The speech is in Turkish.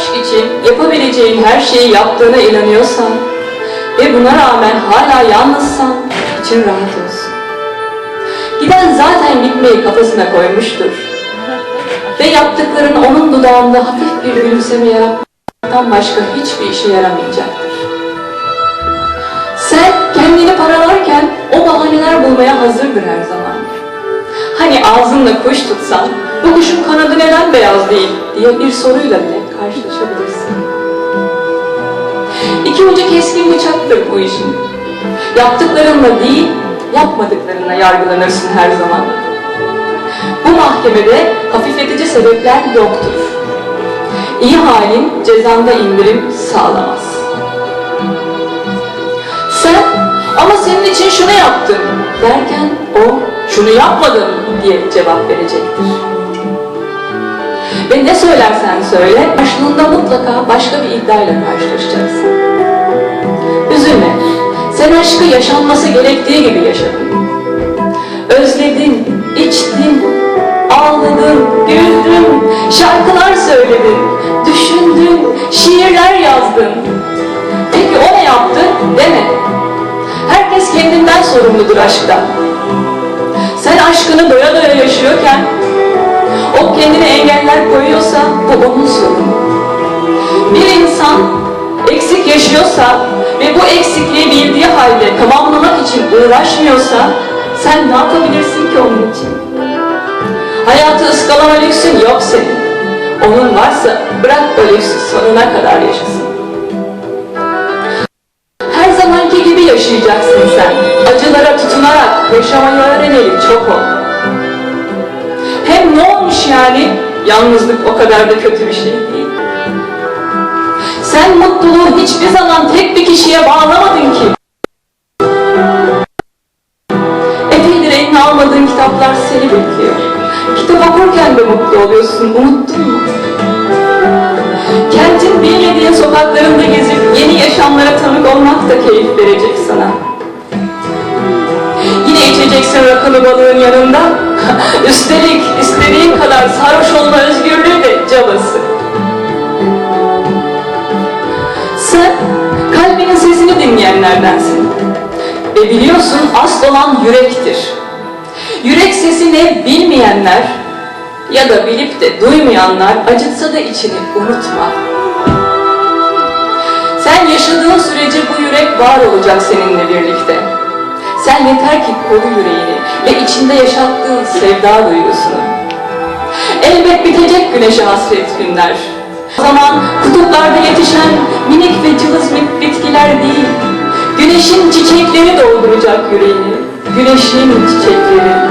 aşk için yapabileceğin her şeyi yaptığına inanıyorsan ve buna rağmen hala yalnızsan için rahat olsun. Giden zaten gitmeyi kafasına koymuştur. Ve yaptıkların onun dudağında hafif bir gülümseme yaratmaktan başka hiçbir işe yaramayacaktır. Sen kendini paralarken o bahaneler bulmaya hazırdır her zaman. Hani ağzınla kuş tutsan, bu kuşun kanadı neden beyaz değil diye bir soruyla bile karşılaşabilirsin. İki ucu keskin bıçaktır bu işin. Yaptıklarınla değil, yapmadıklarınla yargılanırsın her zaman. Bu mahkemede hafifletici sebepler yoktur. İyi halin cezanda indirim sağlamaz. Sen ama senin için şunu yaptım derken o şunu yapmadım diye cevap verecektir. Ve ne söylersen söyle karşılığında mutlaka başka bir iddiayla karşılaşacaksın. Üzülme, sen aşkı yaşanması gerektiği gibi yaşadın. Özledin, içtin, ağladın, güldün, şarkılar söyledin, düşündün, şiirler yazdın. Peki o ne yaptı? Deme. Herkes kendinden sorumludur aşkta. Sen aşkını doya doya yaşıyorken kendine engeller koyuyorsa bu onun sorunu. Bir insan eksik yaşıyorsa ve bu eksikliği bildiği halde tamamlamak için uğraşmıyorsa sen ne yapabilirsin ki onun için? Hayatı ıskalama lüksün yok senin. Onun varsa bırak o lüksü sonuna kadar yaşasın. Her zamanki gibi yaşayacaksın sen. Acılara tutunarak yaşamayı öğreneli çok oldu. Yani? Yalnızlık o kadar da kötü bir şey değil. Sen mutluluğu hiçbir zaman tek bir kişiye bağlamadın ki. Epeydir eline almadığın kitaplar seni bekliyor. Kitap okurken de mutlu oluyorsun, unuttun mu? Kentin bilmediğin sokaklarında gezip yeni yaşamlara tanık olmak da keyif verecek sana. Yine içeceksin rakını balığın yanında. Üstelik istediğin kadar sarhoş olma özgürlüğü de cabası. Sen kalbinin sesini dinleyenlerdensin. Ve biliyorsun asıl olan yürektir. Yürek sesini bilmeyenler ya da bilip de duymayanlar acıtsa da içini unutma. Sen yaşadığın sürece bu yürek var olacak seninle birlikte. Sen yeter ki koru yüreğini ve içinde yaşattığın sevda duygusunu. Elbet bitecek güneşe hasret günler. O zaman kutuplarda yetişen minik ve cılız bitkiler değil, güneşin çiçekleri dolduracak yüreğini. Güneşin çiçekleri.